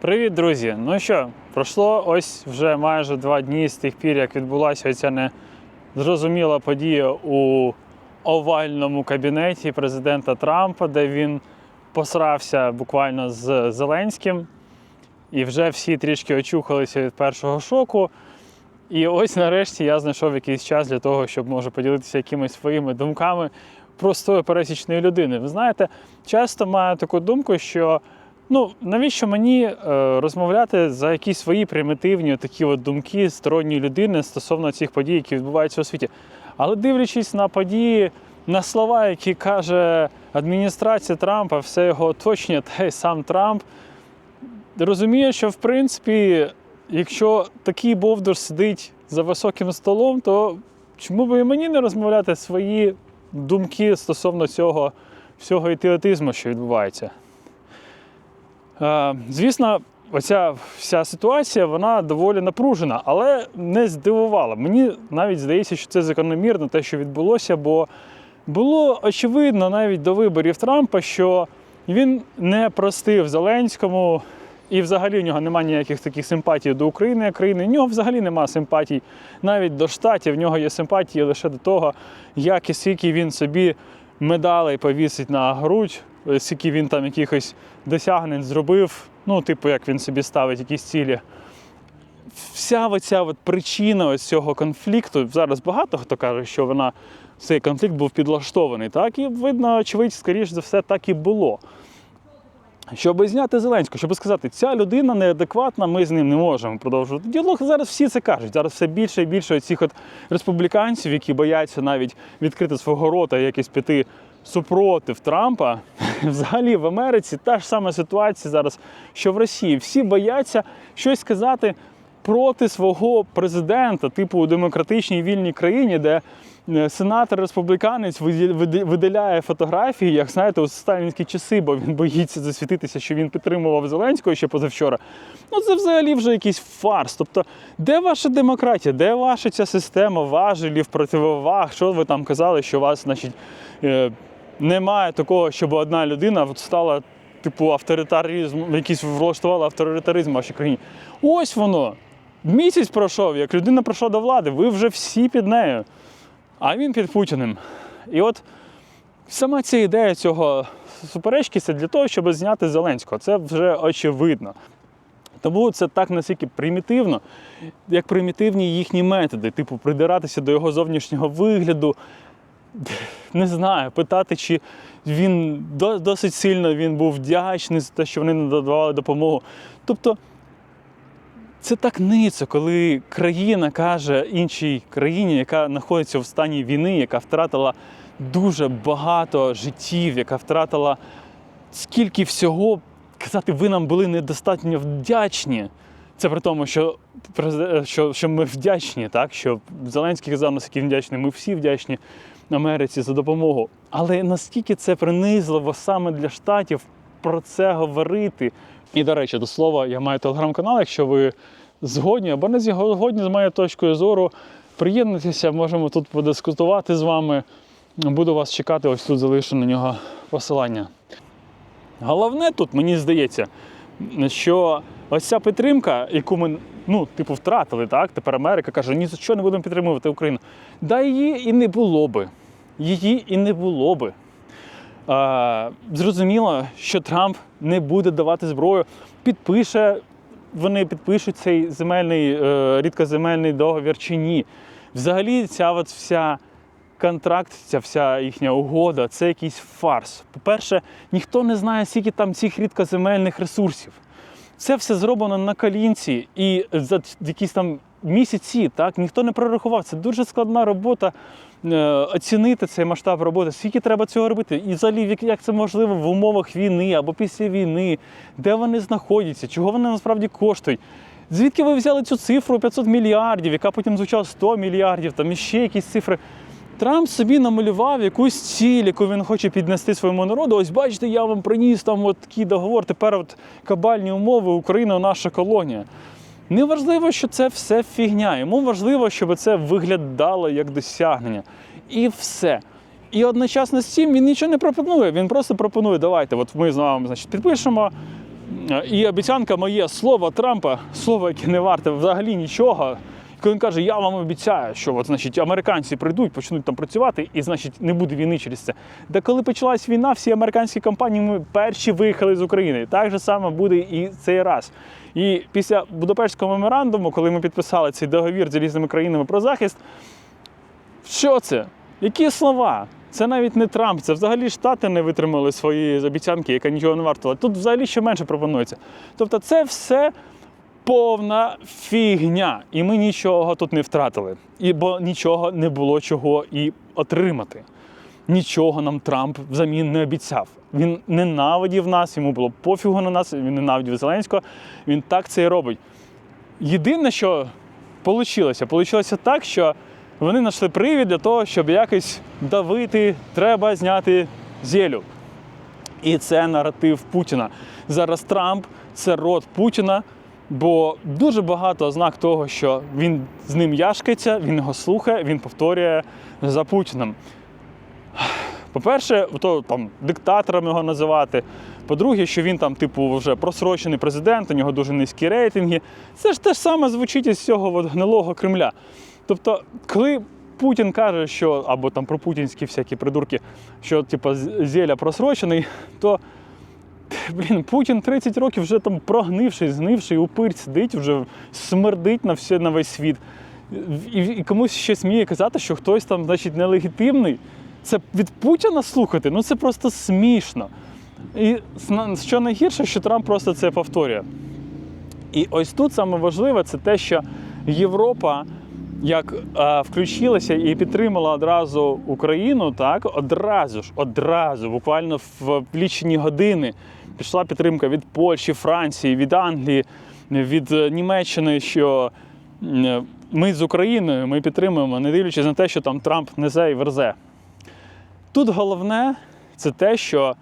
Привіт, друзі! Ну що, пройшло ось вже майже два дні з тих пір, як відбулася ця незрозуміла подія у овальному кабінеті президента Трампа, де він посрався буквально з Зеленським. І вже всі трішки очухалися від першого шоку. І ось нарешті я знайшов якийсь час для того, щоб може поділитися якимись своїми думками простої пересічної людини. Ви знаєте, часто маю таку думку, що ну навіщо мені е, розмовляти за якісь свої примітивні такі от думки сторонньої людини стосовно цих подій, які відбуваються у світі. Але дивлячись на події, на слова, які каже адміністрація Трампа, все його оточення, та й сам Трамп, розумію, що в принципі, якщо такий Бовдур сидить за високим столом, то чому би і мені не розмовляти свої думки стосовно цього всього ідіотизму, що відбувається? Е, Звісно, оця вся ситуація вона доволі напружена, але не здивувала. Мені навіть здається, що це закономірно те, що відбулося, бо було очевидно навіть до виборів Трампа, що він не простив Зеленському, і взагалі в нього немає ніяких таких симпатій до України як країни. В нього взагалі немає симпатій навіть до штатів. В нього є симпатії лише до того, як і скільки він собі медалей повісить на грудь, скільки він там якихось досягнень зробив. Ну, типу, як він собі ставить якісь цілі. Вся оця от причина ось цього конфлікту, зараз багато хто каже, що вона цей конфлікт був підлаштований, так? І видно, очевидь, скоріш за все, так і було. Щоб зняти Зеленського, щоб сказати, ця людина неадекватна, ми з ним не можемо продовжувати діалог. Зараз всі це кажуть. Зараз все більше і більше цих от республіканців, які бояться навіть відкрити свого рота і якось піти супротив Трампа. Взагалі в Америці та ж сама ситуація зараз, що в Росії. Всі бояться щось сказати проти свого президента, типу у демократичній вільній країні, де е, сенатор республіканець виді- виділяє фотографії, як знаєте, у сталінські часи, бо він боїться засвітитися, що він підтримував Зеленського ще позавчора. Ну це взагалі вже якийсь фарс. Тобто, де ваша демократія, де ваша ця система важелів, противоваг? Що ви там казали, що вас, значить, е, немає такого, щоб одна людина стала. Типу авторитаризм, якийсь влаштувала авторитаризм в вашій країні. Ось воно. Місяць пройшов, як людина прийшла до влади, ви вже всі під нею, а він під Путіним. І от сама ця ідея цього суперечки це для того, щоб зняти Зеленського. Це вже очевидно. Тому це так настільки примітивно, як примітивні їхні методи, типу придиратися до його зовнішнього вигляду, не знаю, питати, чи він досить сильно він був вдячний за те, що вони надавали допомогу. Тобто це так ницо, коли країна каже іншій країні, яка знаходиться в стані війни, яка втратила дуже багато життів, яка втратила скільки всього, казати, ви нам були недостатньо вдячні. Це при тому, що, що, що ми вдячні, так? що Зеленський казав, наскільки вдячний, ми всі вдячні Америці за допомогу. Але наскільки це принизливо саме для штатів про це говорити. І, до речі, до слова, я маю телеграм-канал, якщо ви згодні або не згодні з моєю точкою зору, приєднуйтеся, можемо тут подискутувати з вами. Буду вас чекати, ось тут залишу на нього посилання. Головне тут, мені здається, що ось ця підтримка, яку ми ну, типу, втратили, так? Тепер Америка каже, ні за що не будемо підтримувати Україну. Да її і не було би. Її і не було би. А, зрозуміло, що Трамп не буде давати зброю, підпише, вони підпишуть цей земельний, е, рідкоземельний договір чи ні. Взагалі, ця от вся контракт, ця вся їхня угода це якийсь фарс. По-перше, ніхто не знає, скільки там цих рідкоземельних ресурсів. Це все зроблено на колінці і за якісь там місяці, так ніхто не прорахував. Це дуже складна робота. е, Оцінити цей масштаб роботи, скільки треба цього робити, і взагалі як це можливо в умовах війни або після війни, де вони знаходяться, чого вони насправді коштують. Звідки ви взяли цю цифру 500 мільярдів, яка потім звучала 100 мільярдів, там іще якісь цифри. Трамп собі намалював якусь ціль, яку він хоче піднести своєму народу. Ось бачите, я вам приніс там от такий договор. Тепер от кабальні умови, Україна наша колонія. Не важливо, що це все фігня. Йому важливо, щоб це виглядало як досягнення. І все. І одночасно з цим він нічого не пропонує. Він просто пропонує, давайте, от ми з вами значить, підпишемо І обіцянка моє слово Трампа, слово, яке не варте взагалі нічого. Коли він каже, я вам обіцяю, що от, значить, американці прийдуть, почнуть там працювати, і значить не буде війни через це. Та коли почалась війна, всі американські компанії ми перші виїхали з України. Так же само буде і цей раз. І після Будапештського меморандуму, коли ми підписали цей договір з різними країнами про захист, що це? Які слова? Це навіть не Трамп, це взагалі Штати не витримали свої обіцянки, яка нічого не вартувала. Тут взагалі ще менше пропонується. Тобто, це все повна фігня. І ми нічого тут не втратили. І, бо нічого не було чого і отримати. Нічого нам Трамп взамін не обіцяв. Він ненавидів нас, йому було пофігу на нас, він ненавидів Зеленського. Він так це і робить. Єдине, що вийшло, вийшло так, що вони знайшли привід для того, щоб якось давити, треба зняти зелю. І це наратив Путіна. Зараз Трамп це рот Путіна, бо дуже багато ознак того, що він з ним яшкається, він його слухає, він повторює за Путіним. По-перше, то там диктатором його називати. По-друге, що він там, типу, вже просрочений президент, у нього дуже низькі рейтинги. Це ж те ж саме звучить із цього от гнилого Кремля. Тобто, коли Путін каже, що або там про путінські всякі придурки, що типу, зеля просрочений, то блін, Путін 30 років вже там прогнивший, знивший, упирь сидить, вже смердить на все на весь світ. І, і комусь ще сміє казати, що хтось там, значить, нелегітимний. Це від Путіна слухати, ну це просто смішно. І що найгірше, що Трамп просто це повторює. І ось тут саме важливе це те, що Європа як е, включилася і підтримала одразу Україну, так одразу ж, одразу, буквально в лічені години пішла підтримка від Польщі, Франції, від Англії, від е, Німеччини, що ми з Україною ми підтримуємо, не дивлячись на те, що там Трамп несе і верзе. Тут головне це те, що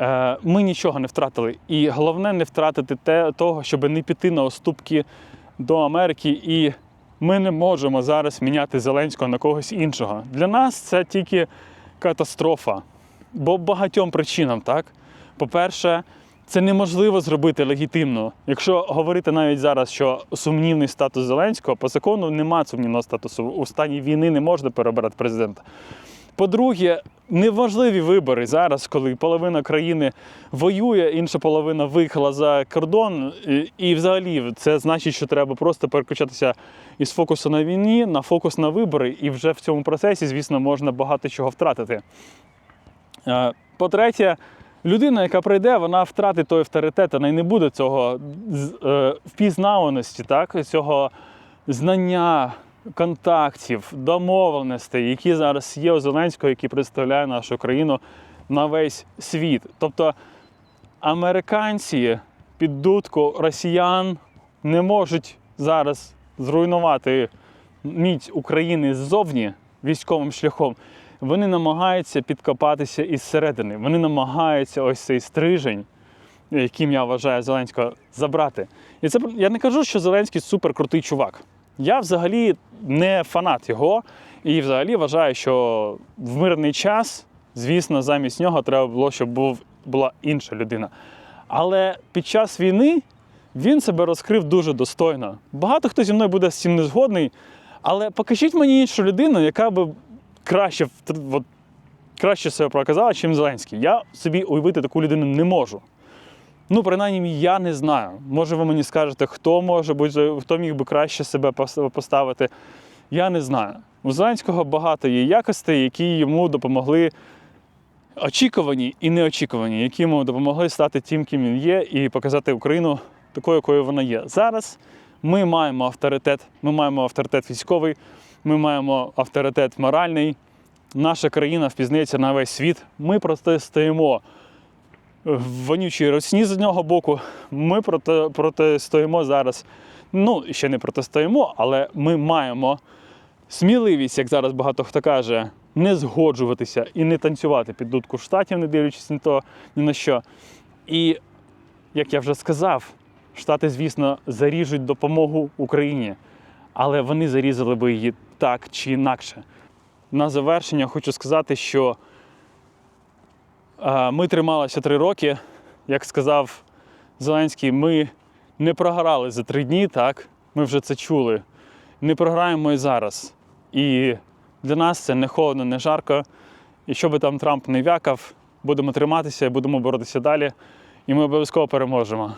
е, ми нічого не втратили. І головне не втратити те, того, щоб не піти на уступки до Америки. І ми не можемо зараз міняти Зеленського на когось іншого. Для нас це тільки катастрофа. Бо багатьом причинам, так? По-перше, це неможливо зробити легітимно. Якщо говорити навіть зараз, що сумнівний статус Зеленського, по закону немає сумнівного статусу. У стані війни не можна переобирати президента. По-друге, неважливі вибори зараз, коли половина країни воює, інша половина виїхала за кордон. І, і взагалі це значить, що треба просто переключатися із фокусу на війні на фокус на вибори, і вже в цьому процесі, звісно, можна багато чого втратити. Е, По-третє, людина, яка прийде, вона втратить той авторитет, вона й не буде цього е, впізнаваності, так? цього знання, контактів, домовленостей, які зараз є у Зеленського, який представляє нашу країну на весь світ. Тобто американці під дудку росіян не можуть зараз зруйнувати міць України ззовні військовим шляхом. Вони намагаються підкопатися із середини. Вони намагаються ось цей стрижень, яким я вважаю Зеленського, забрати. І це я не кажу, що Зеленський суперкрутий чувак. Я взагалі не фанат його, і взагалі вважаю, що в мирний час, звісно, замість нього треба було, щоб був, була інша людина. Але під час війни він себе розкрив дуже достойно. Багато хто зі мною буде з цим не згодний, але покажіть мені іншу людину, яка би краще, от, краще себе проказала, ніж Зеленський. Я собі уявити таку людину не можу. Ну, принаймні, я не знаю. Може, ви мені скажете, хто може бути, хто міг би краще себе пос- поставити. Я не знаю. У Зеленського багато є якостей, які йому допомогли очікувані і неочікувані, які йому допомогли стати тим, ким він є, і показати Україну такою, якою вона є. Зараз ми маємо авторитет, ми маємо авторитет військовий, ми маємо авторитет моральний. Наша країна впізнається на весь світ. Ми протистоїмо в вонючій росні з одного боку. Ми проти, протистоїмо зараз. Ну, ще не протистоїмо, але ми маємо сміливість, як зараз багато хто каже, не згоджуватися і не танцювати під дудку штатів, не дивлячись ні, то, ні на що. І, як я вже сказав, Штати, звісно, заріжуть допомогу Україні, але вони зарізали би її так чи інакше. На завершення хочу сказати, що ми трималися три роки, як сказав Зеленський, ми не програли за три дні, так? Ми вже це чули. Не програємо і зараз. І для нас це не холодно, не жарко. І що би там Трамп не вякав, будемо триматися і будемо боротися далі. І ми обов'язково переможемо.